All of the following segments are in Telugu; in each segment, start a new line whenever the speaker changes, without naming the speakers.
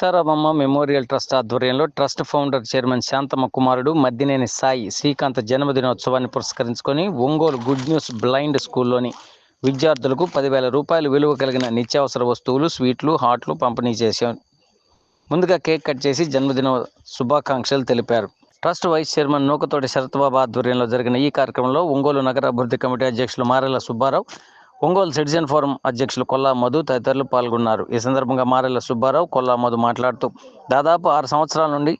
సీతారామమ్మ మెమోరియల్ ట్రస్ట్ ఆధ్వర్యంలో ట్రస్ట్ ఫౌండర్ చైర్మన్ శాంతమ్మ కుమారుడు మద్దినేని సాయి శ్రీకాంత్ జన్మదినోత్సవాన్ని పురస్కరించుకొని ఒంగోలు గుడ్ న్యూస్ బ్లైండ్ స్కూల్లోని విద్యార్థులకు పదివేల రూపాయలు విలువ కలిగిన నిత్యావసర వస్తువులు స్వీట్లు హాట్లు పంపిణీ చేశారు ముందుగా కేక్ కట్ చేసి జన్మదిన శుభాకాంక్షలు తెలిపారు. Trust vice chairman Nukathoti Sarath Babu ఆధ్వర్యంలో జరిగిన ఈ కార్యక్రమంలో ఒంగోలు నగర అభివృద్ధి కమిటీ అధ్యక్షులు మారెల సుబ్బారావు ఒంగోలు సిటిజన్ ఫోరం అధ్యక్షులు కొల్లా మధు తదితరులు పాల్గొన్నారు. ఈ సందర్భంగా మారెల సుబ్బారావు కొల్లా మధు మాట్లాడుతూ దాదాపు ఆరు సంవత్సరాల నుండి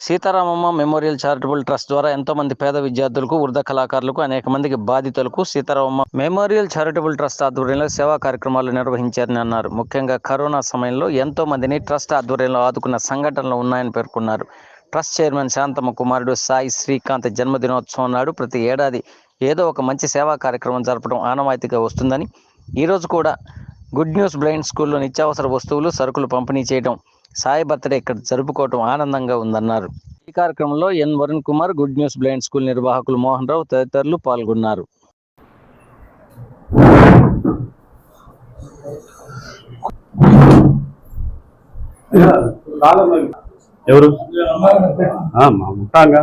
సీతారామమ్మ మెమోరియల్ చారిటబుల్ ట్రస్ట్ ద్వారా ఎంతోమంది పేద విద్యార్థులకు వృద్ధ కళాకారులకు అనేక మందికి బాధితులకు సీతారామమ్మ మెమోరియల్ చారిటబుల్ ట్రస్ట్ ఆధ్వర్యంలో సేవా కార్యక్రమాలు నిర్వహించారని అన్నారు. ముఖ్యంగా కరోనా సమయంలో ఎంతో మందిని ట్రస్ట్ ఆధ్వర్యంలో ఆదుకున్న సంఘటనలు ఉన్నాయని పేర్కొన్నారు. ట్రస్ట్ చైర్మన్ శాంతమ్మ కుమారుడు సాయి శ్రీకాంత్ జన్మదినోత్సవం నాడు ప్రతి ఏడాది ఏదో ఒక మంచి సేవా కార్యక్రమం జరపడం ఆనవాయితీగా వస్తుందని. ఈరోజు కూడా గుడ్ న్యూస్ బ్లైండ్ స్కూల్లో నిత్యావసర వస్తువులు సరుకులు పంపిణీ చేయడం సాయి బర్త్డే ఇక్కడ జరుపుకోవడం ఆనందంగా ఉందన్నారు. ఈ కార్యక్రమంలో N Varun Kumar good news blind school నిర్వాహకులు మోహన్ రావు తదితరులు పాల్గొన్నారు.
ఎవరు? ఆ, మా ఉంటాంగా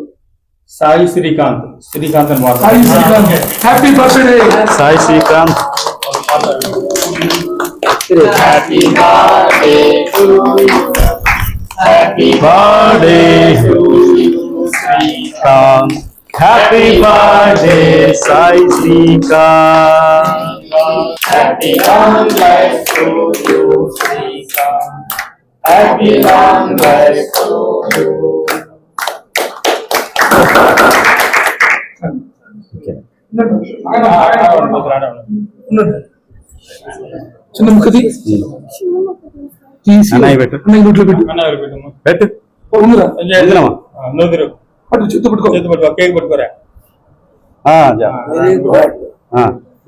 ఆ,
ఓకే.
సాయి శ్రీకాంత్ శ్రీకాంత్ అని
Sai Srikanth. Happy birthday
Sai Srikanth birthday Srikanth happy birthday Sai Srikanth
Happy long life to you, Srikanth. Happy long life to you.
ఉండండి. చిన్న ముక్కది తీసి నోట్లో పెట్టు?
పెట్టు.
ఉందిరా పట్టు చేతి పట్టుకో.
చేతి పట్టుకో. కేక్ పట్టుకోరా.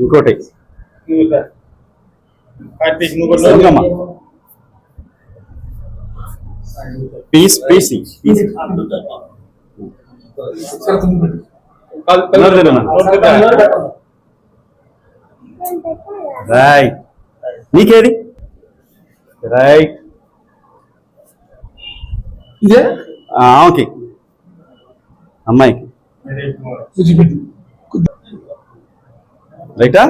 ఇంకోటి. పీస్ పీసి. పీసి రైట్ నీకేది? రైట్
ఇదే?
ఓకే అమ్మాయికి. రైటా?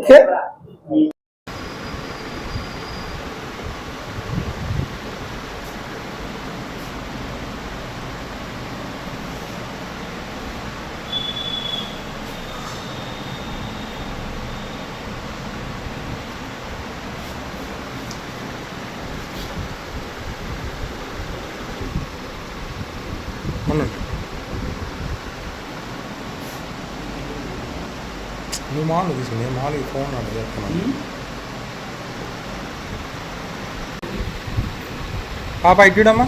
ఓకే. నువ్వు మామూలు తీసుకుని నేను మామూలుగా ఫోన్ ఆర్డర్ చేస్తున్నాను పాప ఇడ్డమ్మా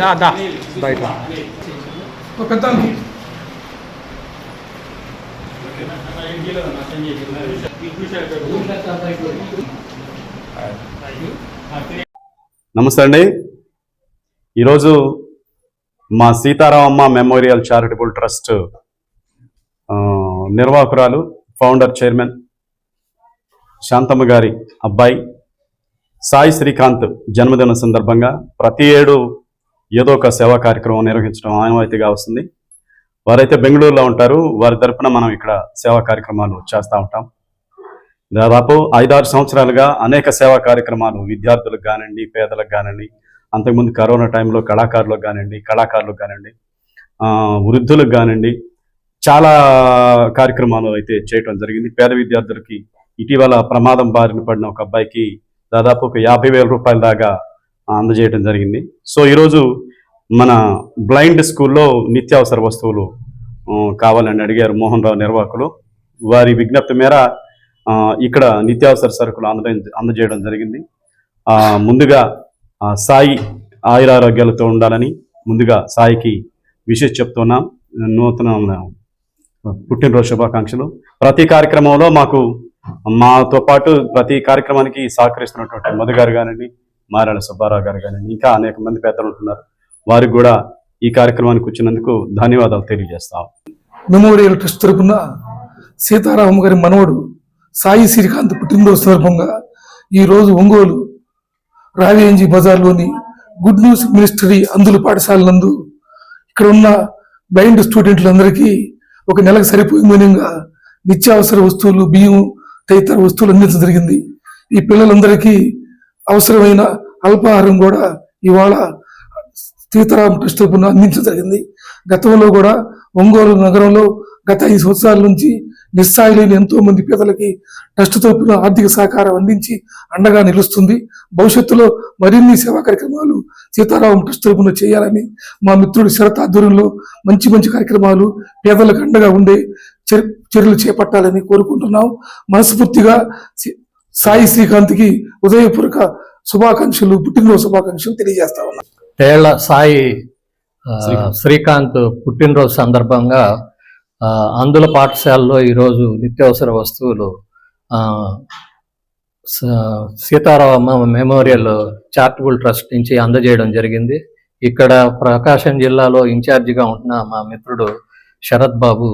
దా దా బయట పెద్ద
నమస్తే అండి. ఈరోజు మా సీతారామమ్మ మెమోరియల్ చారిటబుల్ ట్రస్ట్ నిర్వాహకురాలు ఫౌండర్ చైర్మన్ శాంతమ్మ గారి అబ్బాయి సాయి శ్రీకాంత్ జన్మదిన సందర్భంగా ప్రతి ఏడు ఏదో ఒక సేవా కార్యక్రమం నిర్వహించడం ఆనవాయితీగా వస్తుంది. వారైతే బెంగళూరులో ఉంటారు వారి తరపున మనం ఇక్కడ సేవా కార్యక్రమాలు చేస్తూ ఉంటాం. దాదాపు ఐదారు సంవత్సరాలుగా అనేక సేవా కార్యక్రమాలు విద్యార్థులకు కానివ్వండి పేదలకు కానివ్వండి అంతకుముందు కరోనా టైంలో కళాకారులకు కానివ్వండి కళాకారులకు కానివ్వండి వృద్ధులకు కానివ్వండి చాలా కార్యక్రమాలు అయితే చేయటం జరిగింది. పేద విద్యార్థులకి ఇటీవల ప్రమాదం బారిన పడిన ఒక అబ్బాయికి దాదాపు ఒక యాభై వేల రూపాయల దాకా అందజేయడం జరిగింది. సో ఈరోజు మన బ్లైండ్ స్కూల్లో నిత్యావసర వస్తువులు కావాలని అడిగారు మోహన్ రావు నిర్వాహకులు. వారి విజ్ఞప్తి మేర ఇక్కడ నిత్యావసర సరుకులు అంద అందజేయడం జరిగింది. ముందుగా సాయి ఆయురారోగ్యాలతో ఉండాలని ముందుగా సాయికి విషయం చెప్తున్నాం. నూతన పుట్టినరోజు శుభాకాంక్షలు. ప్రతి కార్యక్రమంలో మాకు మాతో పాటు ప్రతి కార్యక్రమానికి సహకరిస్తున్నటువంటి మధు గారు కానివ్వండి మారాల సుబ్బారావు గారు కానివ్వండి ఇంకా అనేక మంది పెద్దలు ఉంటున్నారు. వారికి కూడా ఈ కార్యక్రమానికి వచ్చినందుకు ధన్యవాదాలు తెలియజేస్తాం.
మెమోరియల్ ట్రస్ట్ తరపున సీతారామ గారి మనవడు సాయి శ్రీకాంత్ పుట్టినరోజు సందర్భంగా ఈరోజు ఒంగోలు రావేంజీ బజార్లోని గుడ్ న్యూస్ మినిస్టరీ అందుల పాఠశాల నందు ఇక్కడ ఉన్న బ్లైండ్ స్టూడెంట్లందరికీ ఒక నెలకు సరిపోయే విధంగా నిత్యావసర వస్తువులు బియ్యం తదితర వస్తువులు అందించడం జరిగింది. ఈ పిల్లలందరికీ అవసరమైన అల్పాహారం కూడా ఇవాళ సీతారాం ట్రస్ట్ తరపున అందించడం జరిగింది. గతంలో కూడా ఒంగోలు నగరంలో గత ఐదు సంవత్సరాల నుంచి నిస్సాయి లేని ఎంతో మంది పేదలకి ట్రస్ట్ తరఫున ఆర్థిక సహకారం అందించి అండగా నిలుస్తుంది. భవిష్యత్తులో మరిన్ని సేవా కార్యక్రమాలు సీతారాం ట్రస్ట్ తరఫున చేయాలని మా మిత్రుడు శరత్ ఆధ్వర్యంలో మంచి మంచి కార్యక్రమాలు పేదలకు అండగా ఉండే చర్యలు చేపట్టాలని కోరుకుంటున్నాం. మనస్ఫూర్తిగా సాయి శ్రీకాంత్కి ఉదయపూర్వక శుభాకాంక్షలు పుట్టినరోజు శుభాకాంక్షలు తెలియజేస్తా ఉన్నాం.
తేళ్ళ సాయి
శ్రీకాంత్.
పుట్టినరోజు సందర్భంగా ఆ, అందుల పాఠశాలలో ఈరోజు నిత్యావసర వస్తువులు సీతారామ మెమోరియల్ చారిటబుల్ ట్రస్ట్ నుంచి అందజేయడం జరిగింది ఇక్కడ ప్రకాశం జిల్లాలో ఇన్ఛార్జిగా ఉంటున్న మా మిత్రుడు శరత్ బాబు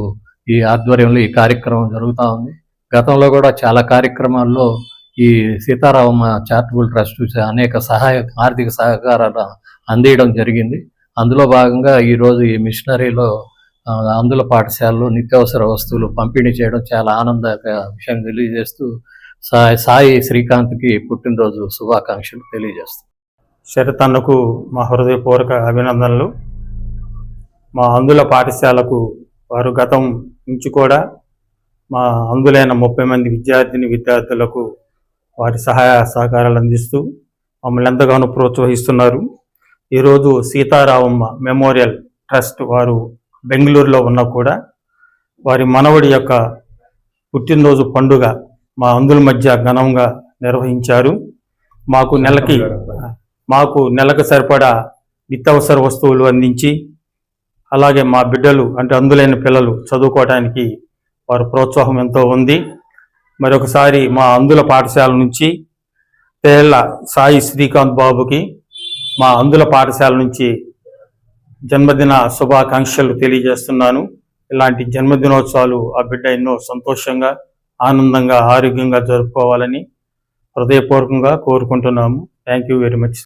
ఈ ఆధ్వర్యంలో ఈ కార్యక్రమం జరుగుతూ ఉంది గతంలో కూడా చాలా కార్యక్రమాల్లో ఈ సీతారామ చారిటబుల్ ట్రస్ట్ అనేక సహాయ ఆర్థిక సహకారాలు అందియడం జరిగింది. అందులో భాగంగా ఈరోజు ఈ మిషనరీలో అందుల పాఠశాలలో నిత్యావసర వస్తువులు పంపిణీ చేయడం చాలా ఆనందక విషయం తెలియజేస్తూ సాయి సాయి శ్రీకాంత్కి పుట్టినరోజు శుభాకాంక్షలు తెలియజేస్తాం.
శరత్ అన్నకు మా హృదయపూర్వక అభినందనలు. మా అందుల పాఠశాలకు వారు గతం నుంచి కూడా మా అందులైన ముప్పై మంది విద్యార్థిని విద్యార్థులకు వారి సహాయ సహకారాలు అందిస్తూ మమ్మల్ని ఎంతగానో ప్రోత్సహిస్తున్నారు. ఈరోజు సీతారామమ్మ మెమోరియల్ ట్రస్ట్ వారు బెంగళూరులో ఉన్నా కూడా వారి మనవడి యొక్క పుట్టినరోజు పండుగ మా అందుల మధ్య ఘనంగా నిర్వహించారు. మాకు నెలకి మాకు నెలకు సరిపడా నిత్యావసర వస్తువులు అందించి అలాగే మా బిడ్డలు అంటే అందులైన పిల్లలు చదువుకోవడానికి వారి ప్రోత్సాహం ఎంతో ఉంది. మరొకసారి మా అందుల పాఠశాల నుంచి తేళ్ళ సాయి శ్రీకాంత్ బాబుకి మా అందుల పాఠశాల నుంచి జన్మదిన శుభాకాంక్షలు తెలియజేస్తున్నాను. ఇలాంటి జన్మదినోత్సవాలు ఆ బిడ్డ ఎన్నో సంతోషంగా ఆనందంగా ఆరోగ్యంగా జరుపుకోవాలని హృదయపూర్వకంగా కోరుకుంటున్నాము. Thank you very much